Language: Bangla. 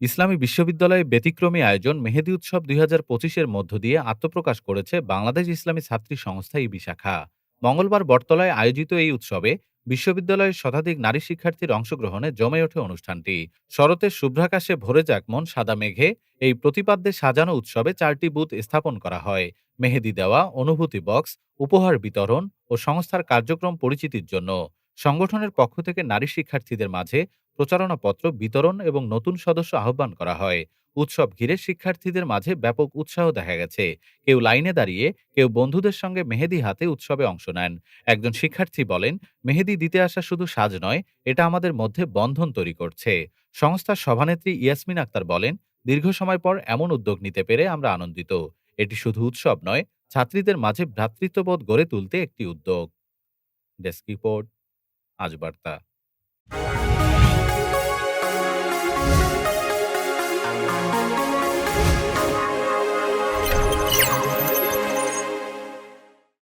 ইসলামী বিশ্ববিদ্যালয়ে ব্যতিক্রমী আয়োজন মেহেদি উৎসব দুই হাজার পঁচিশের মধ্য দিয়ে আত্মপ্রকাশ করেছে বাংলাদেশ ইসলামী ছাত্রী সংস্থা ইবি শাখা। মঙ্গলবার বটতলায় আয়োজিত এই উৎসবে বিশ্ববিদ্যালয়ের শতাধিক নারী শিক্ষার্থীর অংশগ্রহণে জমে ওঠে অনুষ্ঠানটি। শরতের শুভ্রাকাশে ভরে যাক মন সাদা মেঘে এই প্রতিপাদ্যে সাজানো উৎসবে চারটি বুথ স্থাপন করা হয়। মেহেদি দেওয়া, অনুভূতি বক্স, উপহার বিতরণ ও সংস্থার কার্যক্রম পরিচিতির জন্য। সংগঠনের পক্ষ থেকে নারী শিক্ষার্থীদের মাঝে প্রচারণাপত্র বিতরণ এবং নতুন সদস্য আহ্বান করা হয়। উৎসব ঘিরে শিক্ষার্থীদের মাঝে ব্যাপক উৎসাহ দেখা গেছে। কেউ লাইনে দাঁড়িয়ে, কেউ বন্ধুদের সঙ্গে মেহেদি হাতে উৎসবে অংশ নেন। একজন শিক্ষার্থী বলেন, মেহেদি দিতে আসা শুধু সাজ নয়, এটা আমাদের মধ্যে বন্ধন তৈরি করছে। সংস্থার সভানেত্রী ইয়াসমিন আক্তার বলেন, দীর্ঘ সময় পর এমন উদ্যোগ নিতে পেরে আমরা আনন্দিত। এটি শুধু উৎসব নয়, ছাত্রীদের মাঝে ভ্রাতৃত্ববোধ গড়ে তুলতে একটি উদ্যোগ। ডেস্ক রিপোর্ট, আজ বার্তা।